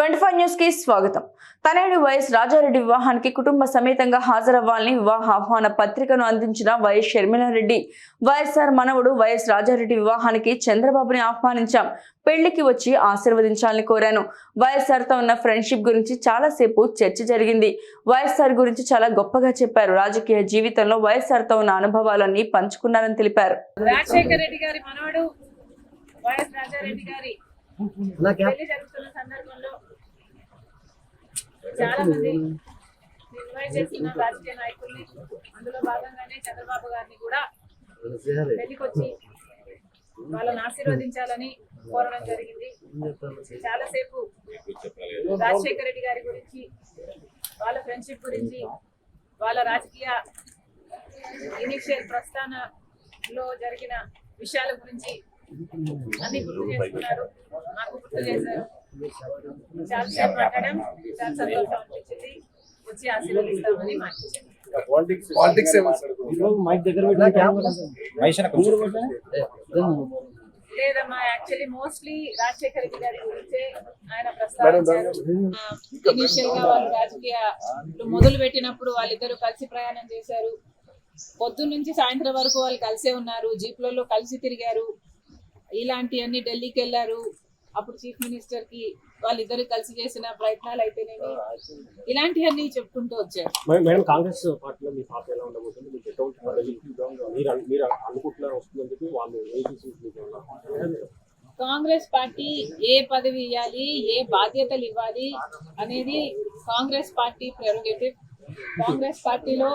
కి స్వాగతం. తనేడు వైఎస్ రాజారెడ్డి వివాహానికి కుటుంబ సమేతంగా హాజరవ్వాలని వివాహ ఆహ్వాన పత్రికను అందించిన వైఎస్ షర్మిలారెడ్డి. వైఎస్ఆర్ మనవడు వైఎస్ రాజారెడ్డి వివాహానికి చంద్రబాబుని ఆహ్వానించాం. పెళ్ళికి వచ్చి ఆశీర్వదించాలని కోరాను. వైఎస్ఆర్తో ఉన్న ఫ్రెండ్షిప్ గురించి చాలాసేపు చర్చ జరిగింది. వైఎస్ఆర్ గురించి చాలా గొప్పగా చెప్పారు. రాజకీయ జీవితంలో వైఎస్ఆర్తో ఉన్న అనుభవాలన్నీ పంచుకున్నారని తెలిపారు. రాజశేఖర రెడ్డి గారి మనవడు వైఎస్ రాజారెడ్డి గారి పెళ్ళి జరుగుతున్న సందర్భంలో చాలా మంది ఇన్వైట్ చేస్తున్న రాజకీయ నాయకుల్ని అందులో భాగంగానే చంద్రబాబు గారిని కూడా పెళ్ళికి వచ్చి వాళ్ళని ఆశీర్వదించాలని కోరడం జరిగింది. చాలాసేపు రాజశేఖర రెడ్డి గారి గురించి వాళ్ళ ఫ్రెండ్షిప్ గురించి వాళ్ళ రాజకీయ ఇనిషియల్ ప్రస్థానంలో జరిగిన విషయాల గురించి అన్ని గుర్తు చేసుకున్నారు. నాకు గుర్తు చేశారు. చాలా సేపు మాట్లాడడం చాలా సంతోషం అనిపించింది. వచ్చి ఆశీర్వదిస్తామని మాట్లాడారు పాలిటిక్స్ ఏమో. సార్ మైక్ దగ్గర మహేష్ అన్న కొంచెం లేదమ్మా యాక్చువల్లీ మోస్ట్లీ రాజశేఖర రెడ్డి గారి గురించే ఆయన ప్రస్తావించారు. ఇనిషియల్గా వాళ్ళు రాజకీయ మొదలు పెట్టినప్పుడు వాళ్ళిద్దరూ కలిసి ప్రయాణం చేశారు. పొద్దున్న నుంచి సాయంత్రం వరకు వాళ్ళు కలిసే ఉన్నారు. జీప్లలో కలిసి తిరిగారు. ఇలాంటివన్నీ ఢిల్లీకి వెళ్ళారు. అప్పుడు చీఫ్ మినిస్టర్కి వాళ్ళిద్దరు కలిసి చేసిన ప్రయత్నాలు అయితేనేమి ఇలాంటివన్నీ చెప్పుకుంటూ వచ్చారు. మేడం కాంగ్రెస్ పార్టీలో మీ పార్టీ ఎలా ఉండబోతుంది? మీకు ఎటువంటి మీరు మీరు అనుకుంటున్నారు వస్తుందని చెప్పి వాళ్ళు కాంగ్రెస్ పార్టీ ఏ పదవి ఇవ్వాలి ఏ బాధ్యతలు ఇవ్వాలి అనేది కాంగ్రెస్ పార్టీ ప్రెరోగేటివ్. కాంగ్రెస్ పార్టీలో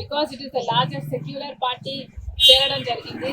because it is the largest secular party చేరడం జరిగింది.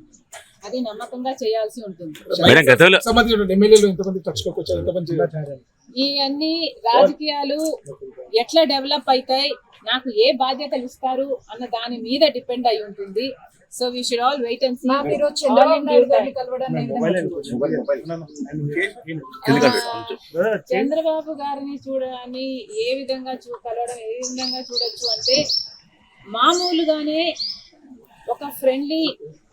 అది నమ్మకంగా చేయాల్సి ఉంటుంది. మేడం గతంలో సంబంధించిన ఎమ్మెల్యేలు ఎంతమంది టచ్లోకి వచ్చారు ఎంతమంది ఈ అన్ని రాజకీయాలు ఎట్లా డెవలప్ అవుతాయి నాకు ఏ బాధ్యతలు ఇస్తారు అన్న దాని మీద డిపెండ్ అయి ఉంటుంది. So we should all wait and see Chandrababu Naidu గారిని కలవడం చంద్రబాబు గారిని చూడని ఏ విధంగా చూ కలవడం ఏ విధంగా చూడొచ్చు అంటే మామూలుగానే ఒక ఫ్రెండ్లీ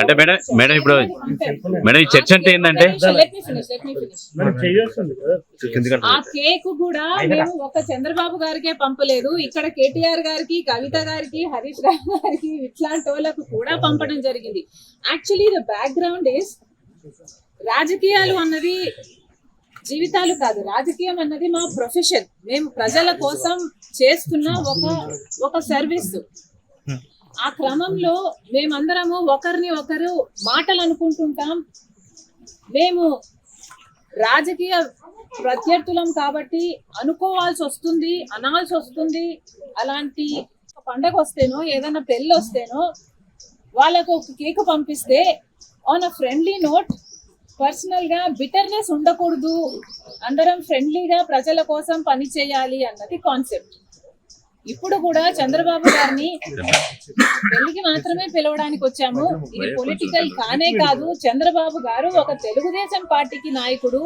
అంటే మేడం మేడం ఇప్పుడు మేడం ఈ చర్చ అంటే ఏంటంటే. ఆ కేక్ కూడా మేము ఒక చంద్రబాబు గారికే పంపలేదు. ఇక్కడ కేటీఆర్ గారికి కవిత గారికి హరీష్ రావు గారికి ఇట్లాంటి వాళ్ళకు కూడా పంపడం జరిగింది. యాక్చువల్లీ ద బ్యాక్గ్రౌండ్ ఇస్ రాజకీయాలు అన్నది జీవితాలు కాదు. రాజకీయం అన్నది మా ప్రొఫెషన్ మేము ప్రజల కోసం చేస్తున్న ఒక ఒక సర్వీస్ ఆ క్రమంలో మేమందరము ఒకరిని ఒకరు మాటలు అనుకుంటుంటాం మేము రాజకీయ ప్రత్యర్థులం కాబట్టి అనుకోవాల్సి వస్తుంది అనాల్సి వస్తుంది. అలాంటి పండగ వస్తేనో ఏదైనా పెళ్ళి వస్తేనో వాళ్ళకు ఒక కేక్ పంపిస్తే ఆన్ అ ఫ్రెండ్లీ నోట్ పర్సనల్గా బిటర్నెస్ ఉండకూడదు. అందరం ఫ్రెండ్లీగా ప్రజల కోసం పని చేయాలి అన్నది కాన్సెప్ట్ ఇప్పుడు కూడా చంద్రబాబు గారిని పెళ్ళికి మాత్రమే పిలవడానికి వచ్చాము. ఇది పొలిటికల్ కానే కాదు. చంద్రబాబు గారు ఒక తెలుగుదేశం పార్టీకి నాయకుడు.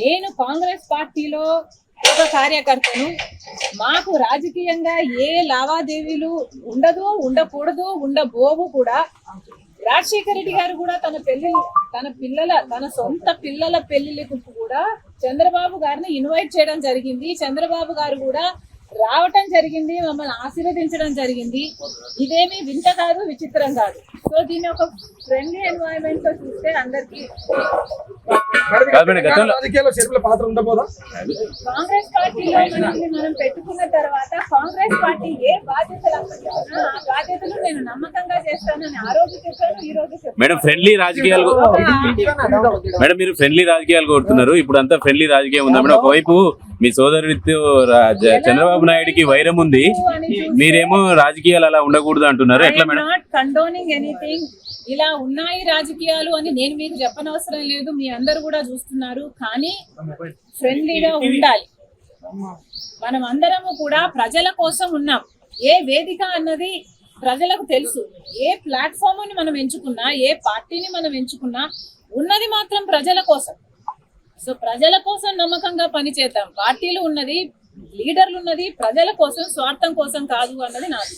నేను కాంగ్రెస్ పార్టీలో ఒక కార్యకర్తను. మాకు రాజకీయంగా ఏ లావాదేవీలు ఉండదు ఉండకూడదు ఉండబోవు కూడా. రాజశేఖర రెడ్డి గారు కూడా తన పెళ్ళి తన పిల్లల తన సొంత పిల్లల పెళ్ళిలకు కూడా చంద్రబాబు గారిని ఇన్వైట్ చేయడం జరిగింది. చంద్రబాబు గారు కూడా రావటం జరిగింది మమ్మల్ని ఆశీర్వదించడం జరిగింది. ఇదేమి వింత కాదు విచిత్రం కాదు. సో దీన్ని ఒక ఫ్రెండ్లీ ఎన్వైరన్మెంట్తో చూస్తే అందరికి మేడం, కాదు మేడం, గతంలో- రాజకీయాల్లో షర్మిల పాత్ర ఉండబోదా? కాంగ్రెస్ పార్టీలో మనల్ని మనం పెట్టుకున్న తర్వాత కాంగ్రెస్ పార్టీ ఏ బాధ్యతలు అప్పచెప్పినా ఆ బాధ్యతలు నేను నమ్మకంగా చేస్తానని ఆ రోజు చెప్పాను ఈ రోజు చెప్పాను. మేడం ఫ్రెండ్లీ రాజకీయాలు మేడం మీరు ఫ్రెండ్లీ రాజకీయాలు కోరుతున్నారు ఇప్పుడు అంతా ఫ్రెండ్లీ రాజకీయం ఉందా. మేడం ఒకవైపు మీ సోదరుడితో చంద్రబాబు నాయుడుకి వైరం ఉంది. మీరేమో రాజకీయాలు అలా ఉండకూడదు అంటున్నారు. ఎట్లా మేడం? నాట్ కండోనింగ్ ఎనీథింగ్ ఇలా ఉన్నాయి రాజకీయాలు అని నేను మీకు చెప్పనవసరం లేదు. మీ అందరు కూడా చూస్తున్నారు కానీ ఫ్రెండ్లీగా ఉండాలి. మనం అందరము కూడా ప్రజల కోసం ఉన్నాం. ఏ వేదిక అన్నది ప్రజలకు తెలుసు. ఏ ప్లాట్ఫామ్ని మనం ఎంచుకున్నా ఏ పార్టీని మనం ఎంచుకున్నా ఉన్నది మాత్రం ప్రజల కోసం. సో ప్రజల కోసం నమ్మకంగా పనిచేద్దాం. పార్టీలు ఉన్నది లీడర్లు ఉన్నది ప్రజల కోసం స్వార్థం కోసం కాదు అన్నది నాది.